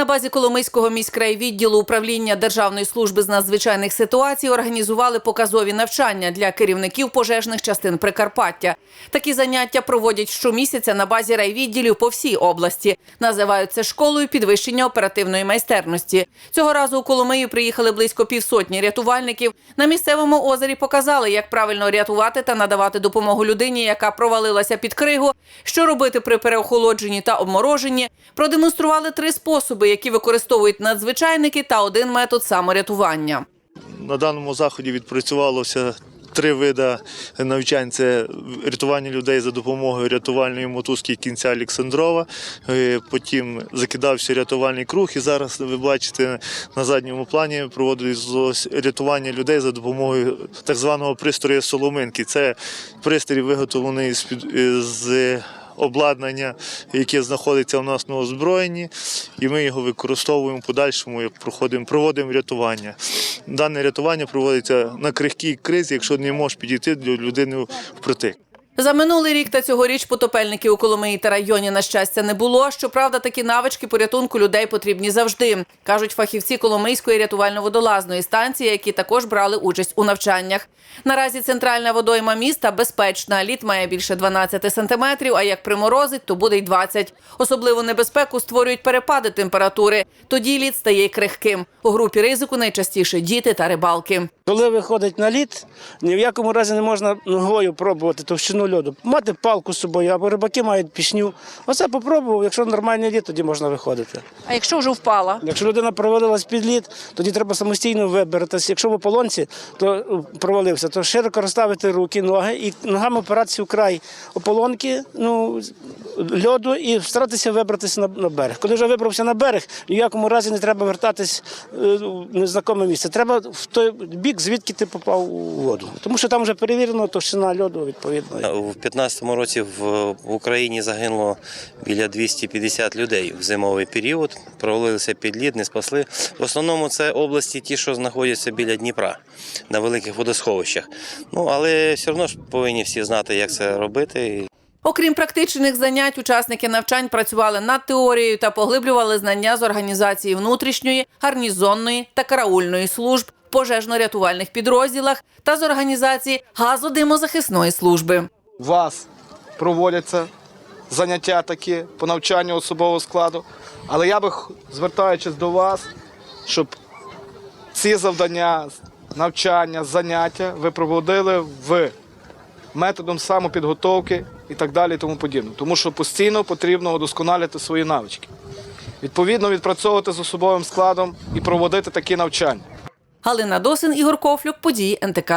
На базі Коломийського міськрайвідділу управління Державної служби з надзвичайних ситуацій організували показові навчання для керівників пожежних частин Прикарпаття. Такі заняття проводять щомісяця на базі райвідділів по всій області. Називають це школою підвищення оперативної майстерності. Цього разу у Коломию приїхали близько півсотні рятувальників. На місцевому озері показали, як правильно рятувати та надавати допомогу людині, яка провалилася під кригу, що робити при переохолодженні та обмороженні. Продемонстрували три способи, які використовують надзвичайники, та один метод саморятування. На даному заході відпрацювалося три види навчань: це рятування людей за допомогою рятувальної мотузки кінця Олександрова. Е, Потім закидався рятувальний круг, і зараз ви бачите на задньому плані проводилось рятування людей за допомогою так званого пристрою соломинки. Це пристрій виготовлений з з обладнання, яке знаходиться у нас на озброєнні, і ми його використовуємо в подальшому, як проходимо, проводимо рятування. Дане рятування проводиться на крихкій кризі, якщо не можеш підійти до людини впритик. За минулий рік та цьогоріч потопельників у Коломиї та районі на щастя не було. Щоправда, такі навички порятунку людей потрібні завжди, кажуть фахівці Коломийської рятувально-водолазної станції, які також брали участь у навчаннях. Наразі центральна водойма міста безпечна. Лід має більше 12 сантиметрів, а як приморозить, то буде й 20. Особливу небезпеку створюють перепади температури. Тоді лід стає крихким. У групі ризику найчастіше діти та рибалки. Коли виходить на лід, ні в якому разі не можна ногою пробувати товщину льоду. Мати палку з собою, або рибаки мають пішню. Оце попробував, якщо нормальний лід, тоді можна виходити. А якщо вже впала? Якщо людина провалилась під лід, тоді треба самостійно вибиратися. Якщо в ополонці, то е, провалився, то широко розставити руки, ноги і ногами опиратися в край ополонки, ну, льоду і старатися вибратися на, на берег. Коли вже вибрався на берег, ні в якому разі не треба вертатись е, в незнакоме місце. Треба в той бік, звідки ти попав у воду. Тому що там вже перевірено товщина льоду відповідно. У 2015 році в Україні загинуло біля 250 людей в зимовий період. Провалилися під лід, не спасли. В основному це області, ті, що знаходяться біля Дніпра на великих водосховищах. Ну але все одно ж повинні всі знати, як це робити. Окрім практичних занять, учасники навчань працювали над теорією та поглиблювали знання з організації внутрішньої, гарнізонної та караульної служб, пожежно-рятувальних підрозділах та з організації газодимозахисної служби. Вас проводяться заняття такі по навчанню особового складу. Але я би, звертаючись до вас, щоб ці завдання, навчання, заняття ви проводили в методом самопідготовки і так далі, і тому подібне. Тому що постійно потрібно удосконалювати свої навички. Відповідно, відпрацьовувати з особовим складом і проводити такі навчання. Галина Досин, Ігор Кофлюк, події НТК.